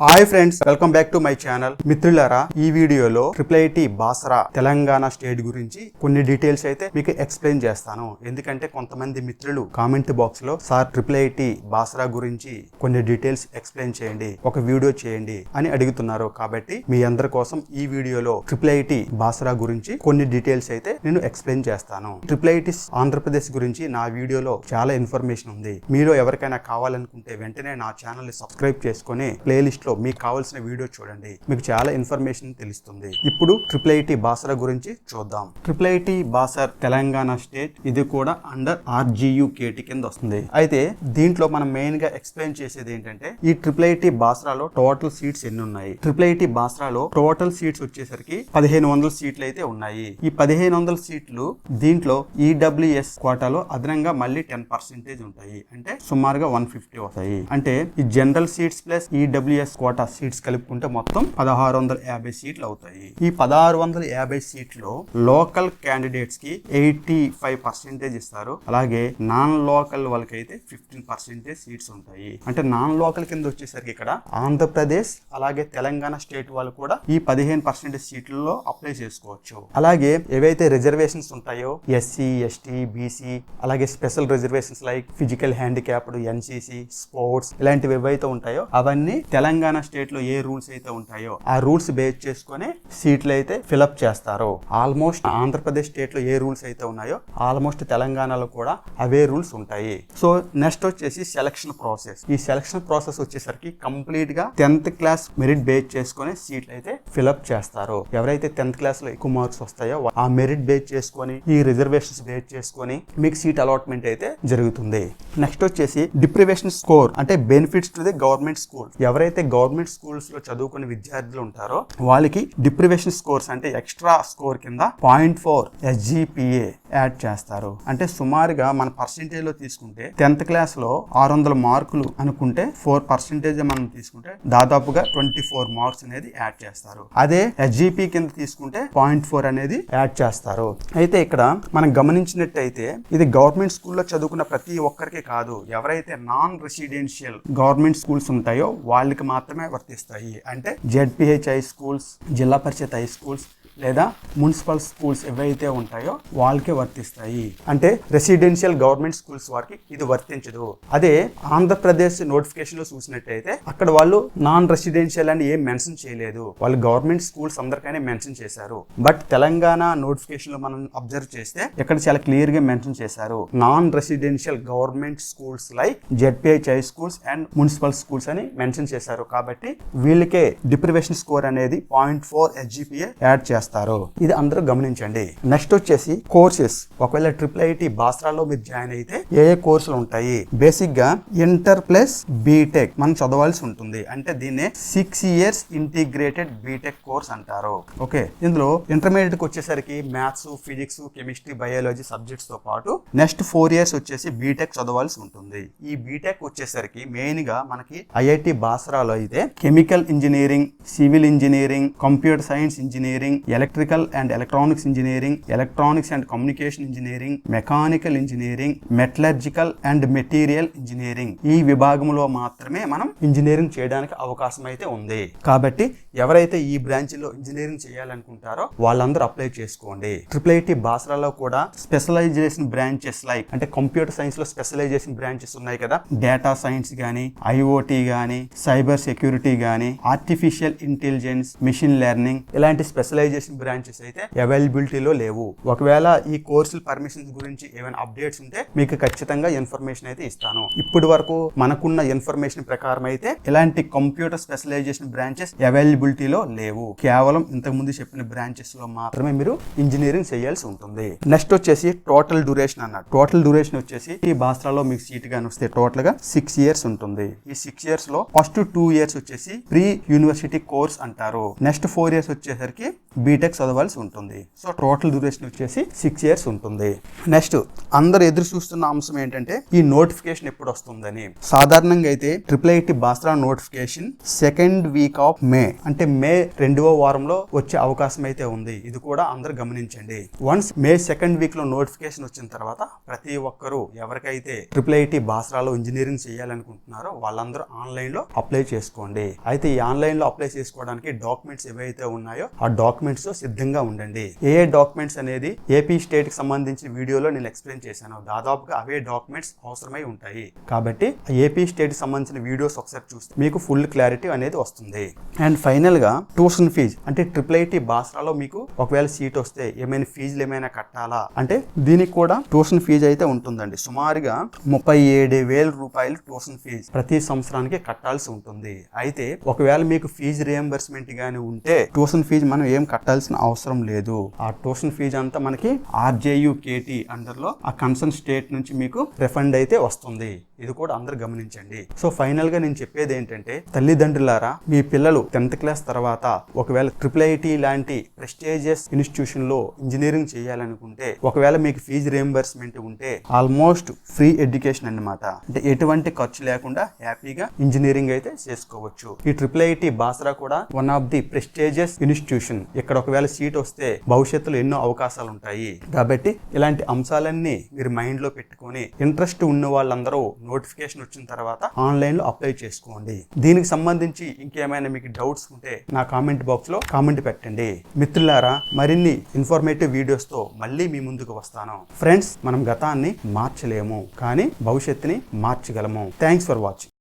Hi friends welcome back to my channel మిత్రులారా ఈ వీడియోలో triple IT Basara Telangana state గురించి కొన్ని డీటెయిల్స్ అయితే మీకు ఎక్స్ప్లెయిన్ చేస్తాను. ఎందుకంటే కొంతమంది మిత్రులు కామెంట్ బాక్స్లో సార్ ట్రిపుల్ ఐటీ బాసరా గురించి కొన్ని డీటెయిల్స్ ఎక్స్ప్లెయిన్ చేయండి ఒక వీడియో చేయండి అని అడుగుతున్నారు. కాబట్టి మీ అందరి కోసం ఈ వీడియోలో ట్రిపుల్ ఐటీ బాసరా గురించి కొన్ని డీటెయిల్స్ అయితే నేను ఎక్స్ప్లెయిన్ చేస్తాను. ట్రిపుల్ ఐటీస్ ఆంధ్రప్రదేశ్ గురించి నా వీడియోలో చాలా ఇన్ఫర్మేషన్ ఉంది. మీరు ఎవరికైనా కావాలనుకుంటే వెంటనే నా ఛానల్ని సబ్స్క్రైబ్ చేసుకుని ప్లేలిస్ట్ లో మీకు కావాల్సిన వీడియో చూడండి. మీకు చాలా ఇన్ఫర్మేషన్ తెలుస్తుంది. ఇప్పుడు ట్రిపుల్ ఐటీ బాసరా గురించి చూద్దాం. Triple IT Basar Telangana state ఇది కూడా అండర్ ఆర్జియు కేటీ కింద వస్తుంది. అయితే దీంట్లో మనం మెయిన్గా ఎక్స్ప్లెయిన్ చేసేది ఏంటంటే ఈ ట్రిపుల్ ఐటీ బాసరాలో టోటల్ సీట్స్ ఎన్ని ఉన్నాయి? ట్రిపుల్ ఐటీ బాసరాలో టోటల్ సీట్స్ వచ్చేసరికి పదిహేను వందల సీట్లు అయితే ఉన్నాయి. ఈ పదిహేను వందల సీట్లు దీంట్లో ఈడబ్ల్యూఎస్ కోటాలో అదనంగా మళ్ళీ టెన్ పర్సెంటేజ్ ఉంటాయి. అంటే సుమారుగా వన్ ఫిఫ్టీ వస్తాయి. అంటే ఈ general seats plus EWS quota seats కలుపుకుంటే మొత్తం పదహారు వందల యాభై సీట్లు అవుతాయి. ఈ పదహారు వందల యాభై సీట్లో లోకల్ క్యాండిడేట్స్కి ఎయిటీ ఫైవ్ పర్సెంటేజ్ ఇస్తారు. అలాగే నాన్ లోకల్ వాళ్ళకైతే ఫిఫ్టీన్ పర్సెంటేజ్ సీట్స్ ఉంటాయి. అంటే నాన్ లోకల్ కింద వచ్చేసరికి ఇక్కడ ఆంధ్రప్రదేశ్ అలాగే తెలంగాణ స్టేట్ వాళ్ళు కూడా ఈ పదిహేను పర్సెంటేజ్ సీట్లలో అప్లై చేసుకోవచ్చు. అలాగే ఏవైతే రిజర్వేషన్స్ ఉంటాయో ఎస్సీ ఎస్టీ బీసీ అలాగే special reservations like physical handicapped NCC sports ఇలాంటివి ఏవైతే ఉంటాయో అవన్నీ తెలంగాణ స్టేట్లో ఏ రూల్స్ అయితే ఉంటాయో ఆ రూల్స్ బేస్ చేసుకొని సీట్లు అయితే ఫిలప్ చేస్తారు ఆల్మోస్ట్ ఆంధ్రప్రదేశ్ స్టేట్లో ఏ రూల్స్ అయితే ఉన్నాయో ఆల్మోస్ట్ తెలంగాణలో కూడా అవే రూల్స్ ఉంటాయి. సో నెక్స్ట్ వచ్చేసి సెలక్షన్ ప్రాసెస్. ఈ సెలక్షన్ ప్రాసెస్ వచ్చేసరికి కంప్లీట్గా టెన్త్ క్లాస్ మెరిట్ బేస్ చేసుకొని సీట్లు అయితే ఫిలప్ చేస్తారు. ఎవరైతే టెన్త్ క్లాస్లో ఎక్కువ మార్క్స్ వస్తాయో ఆ మెరిట్ బేస్ చేసుకొని ఈ రిజర్వేషన్స్ బేస్ చేసుకొని మీకు సీట్ అలాట్మెంట్ అయితే జరుగుతుంది. నెక్స్ట్ వచ్చేసి డిప్రివేషన్ స్కోర్ అంటే benefits to the government school. ఎవరైతే గవర్నమెంట్ స్కూల్స్లో చదువుకునే విద్యార్థులు ఉంటారో వాళ్ళకి డిప్రివేషన్ స్కోర్స్ అంటే ఎక్స్ట్రా స్కోర్ కింద పాయింట్ ఫోర్ ఎస్జిపిఏ యాడ్ చేస్తారు. అంటే సుమారుగా మన పర్సెంటేజ్లో తీసుకుంటే టెన్త్ క్లాస్లో ఆరు వందల మార్కులు అనుకుంటే ఫోర్ పర్సెంటేజ్ మనం తీసుకుంటే దాదాపుగా ట్వంటీ ఫోర్ మార్క్స్ అనేది యాడ్ చేస్తారు. అదే ఎస్జిపి కింద తీసుకుంటే పాయింట్ ఫోర్ అనేది యాడ్ చేస్తారు. అయితే ఇక్కడ మనం గమనించినట్టయితే ఇది గవర్నమెంట్ స్కూల్లో చదువుకున్న ప్రతి ఒక్కరికి కాదు ఎవరైతే నాన్ రెసిడెన్షియల్ గవర్నమెంట్ స్కూల్స్ ఉంటాయో వాళ్ళకి మాత్రం మాత్రమే వర్తిస్తాయి. అంటే ZPH high schools Zilla Parishad high schools లేదా మున్సిపల్ స్కూల్స్ ఏవైతే ఉంటాయో వాళ్ళకే వర్తిస్తాయి. అంటే రెసిడెన్షియల్ గవర్నమెంట్ స్కూల్స్ వారికి ఇది వర్తించదు. అదే ఆంధ్రప్రదేశ్ నోటిఫికేషన్లో చూసినట్టయితే అక్కడ వాళ్ళు నాన్ రెసిడెన్షియల్ అని ఏం మెన్షన్ చేయలేదు. వాళ్ళు గవర్నమెంట్ స్కూల్స్ అందరికైనా మెన్షన్ చేశారు. బట్ తెలంగాణ నోటిఫికేషన్లో మనం అబ్జర్వ్ చేస్తే ఇక్కడ చాలా క్లియర్గా మెన్షన్ చేశారు. Non residential government schools like ZPH high schools and municipal schools అని మెన్షన్ చేశారు. కాబట్టి వీళ్ళకే డిప్రివేషన్ స్కోర్ అనేది పాయింట్ ఫోర్ ఎస్జిపిఏ యాడ్ చేస్తారు. ఇది అందరూ గమనించండి. నెక్స్ట్ వచ్చేసి కోర్సెస్ ఒకవేళ ట్రిపుల్ ఐటి బాస్రాలో మీరు జాయిన్ అయితే ఏ ఏ కోర్సులు ఉంటాయి? బేసిక్గా ఇంటర్ ప్లస్ బీటెక్ మనం చదవాల్సి ఉంటుంది. అంటే దీన్నే six years integrated B Tech course అంటారు. ఓకే ఇందులో ఇంటర్మీడియట్కి వచ్చేసరికి మ్యాథ్స్ ఫిజిక్స్ కెమిస్ట్రీ బయాలజీ సబ్జెక్ట్స్తో పాటు నెక్స్ట్ ఫోర్ ఇయర్స్ వచ్చేసి బీటెక్ చదవాల్సి ఉంటుంది. ఈ బీటెక్ వచ్చేసరికి మెయిన్గా మనకి ఐఐటి బాసరాలో అయితే chemical engineering civil engineering computer science engineering electrical and electronics engineering electronics and communication engineering mechanical engineering metallurgical and material engineering. ఈ విభాగంలో మాత్రమే మనం ఇంజనీరింగ్ చేయడానికి అవకాశం అయితే ఉంది. కాబట్టి ఎవరైతే ఈ బ్రాంచ్లో ఇంజనీరింగ్ చేయాలనుకుంటారో వాళ్ళందరూ అప్లై చేసుకోండి. ట్రిపుల్ ఐటీ బాసరాలో కూడా స్పెషలైజేషన్ బ్రాంచెస్ లైక్ అంటే కంప్యూటర్ సైన్స్లో స్పెషలైజేషన్ బ్రాంచెస్ ఉన్నాయి కదా. డేటా సైన్స్ గానీ ఐఓటీ గానీ సైబర్ సెక్యూరిటీ గానీ ఆర్టిఫిషియల్ ఇంటెలిజెన్స్ మిషన్ లెర్నింగ్ ఇలాంటి స్పెషలైజేషన్ బ్రాంచెస్ అయితే అవైలబిలిటీలో లేవు. ఒకవేళ ఈ కోర్సుల పర్మిషన్స్ గురించి ఏమైనా అప్డేట్స్ ఉంటే మీకు ఖచ్చితంగా ఇన్ఫర్మేషన్ అయితే ఇస్తాను. ఇప్పటి వరకు మనకున్న ఇన్ఫర్మేషన్ ప్రకారం అయితే ఇలాంటి కంప్యూటర్ స్పెషలైజేషన్ బ్రాంచెస్ అవైలబిలిటీలో లేవు. కేవలం ఇంతకు ముందు చెప్పిన బ్రాంచెస్లో మాత్రమే మీరు ఇంజనీరింగ్ చేయాల్సి ఉంటుంది. నెక్స్ట్ వచ్చేసి టోటల్ డ్యూరేషన్ అన్న టోటల్ డ్యూరేషన్ వచ్చేసి ఈ బాస్త్రాలో మీకు సీట్ గాని వస్తే టోటల్గా సిక్స్ ఇయర్స్ ఉంటుంది. ఈ సిక్స్ ఇయర్స్లో ఫస్ట్ టూ ఇయర్స్ వచ్చేసి ప్రీ యూనివర్సిటీ కోర్స్ అంటారు. నెక్స్ట్ ఫోర్ ఇయర్స్ వచ్చేసరికి బీటెక్ చదవాల్సి ఉంటుంది. సో టోటల్ డ్యూరేషన్ వచ్చేసి సిక్స్ ఇయర్స్ ఉంటుంది. నెక్స్ట్ అందరు ఎదురు చూస్తున్న అంశం ఏంటంటే ఈ నోటిఫికేషన్ ఎప్పుడు వస్తుందని. సాధారణంగా అయితే triple IT Basara notification second week of May అంటే మే రెండవ వారంలో వచ్చే అవకాశం అయితే ఉంది. ఇది కూడా అందరు గమనించండి. వన్స్ మే సెకండ్ వీక్లో నోటిఫికేషన్ వచ్చిన తర్వాత ప్రతి ఒక్కరూ ఎవరికైతే ట్రిపుల్ ఐటీ బాస్రాలో ఇంజనీరింగ్ చేయాలనుకుంటున్నారో వాళ్ళందరూ ఆన్లైన్లో అప్లై చేసుకోండి. అయితే ఈ ఆన్లైన్లో అప్లై చేసుకోవడానికి డాక్యుమెంట్స్ ఏవైతే ఉన్నాయో ఆ డాక్యుమెంట్ తో సిద్ధంగా ఉండండి. ఏ ఏ డాక్యుమెంట్స్ అనేది ఏపీ స్టేట్కి సంబంధించిన వీడియోలో నేను ఎక్స్ప్లెయిన్ చేశాను. దాదాపుగా అవే డాక్యుమెంట్స్ అవసరమై ఉంటాయి. కాబట్టి ఏపీ స్టేట్కి సంబంధించిన వీడియోస్ ఒకసారి చూస్తే మీకు ఫుల్ క్లారిటీ అనేది వస్తుంది. అండ్ ఫైనల్గా ట్యూషన్ ఫీజ్ అంటే ట్రిపుల్ ఐటీ బాసరాలో మీకు ఒకవేళ సీట్ వస్తే ఏమైనా ఫీజులు ఏమైనా కట్టాలా? అంటే దీనికి కూడా ట్యూషన్ ఫీజు అయితే ఉంటుందండి. సుమారుగా ముప్పై ఏడు వేల రూపాయలు ట్యూషన్ ఫీజు ప్రతి సంవత్సరానికి కట్టాల్సి ఉంటుంది. అయితే ఒకవేళ మీకు ఫీజు రియంబర్స్మెంట్ గానీ ఉంటే ట్యూషన్ ఫీజు మనం ఏం కట్టాల్సిన అవసరం లేదు. ఆ ట్యూషన్ ఫీజు అంతా మనకి ఆర్జేయు కేటీ అండర్లో ఆ కన్సర్న్ స్టేట్ నుంచి మీకు రిఫండ్ అయితే వస్తుంది. ఇది కూడా అందరు గమనించండి. సో ఫైనల్గా నేను చెప్పేది ఏంటంటే తల్లిదండ్రులారా మీ పిల్లలు టెన్త్ క్లాస్ తర్వాత ఒకవేళ ట్రిపుల్ ఐటీ లాంటి ప్రెస్టేజియస్ ఇన్స్టిట్యూషన్లో ఇంజనీరింగ్ చేయాలనుకుంటే ఒకవేళ మీకు ఫీజు రియంబర్స్మెంట్ ఉంటే ఆల్మోస్ట్ ఫ్రీ ఎడ్యుకేషన్ అన్నమాట. అంటే ఎటువంటి ఖర్చు లేకుండా హ్యాపీగా ఇంజనీరింగ్ అయితే చేసుకోవచ్చు. ఈ ట్రిపుల్ ఐటీ బాసరా కూడా one of the prestigious institution. ఇక్కడ ఒకవేళ సీట్ వస్తే భవిష్యత్తులో ఎన్నో అవకాశాలు ఉంటాయి. కాబట్టి ఇలాంటి అంశాలన్నీ మీరు మైండ్లో పెట్టుకొని ఇంట్రెస్ట్ ఉన్న వాళ్ళందరూ నోటిఫికేషన్ వచ్చిన తర్వాత ఆన్లైన్లో అప్లై చేసుకోండి. దీనికి సంబంధించి ఇంకేమైనా మీకు డౌట్స్ ఉంటే నా కామెంట్ బాక్స్లో కామెంట్ పెట్టండి. మిత్రులారా మరిన్ని ఇన్ఫర్మేటివ్ వీడియోస్తో మళ్ళీ మీ ముందుకు వస్తాను. ఫ్రెండ్స్ మనం గతాన్ని మార్చలేము కానీ భవిష్యత్తుని మార్చగలము. Thanks for watching.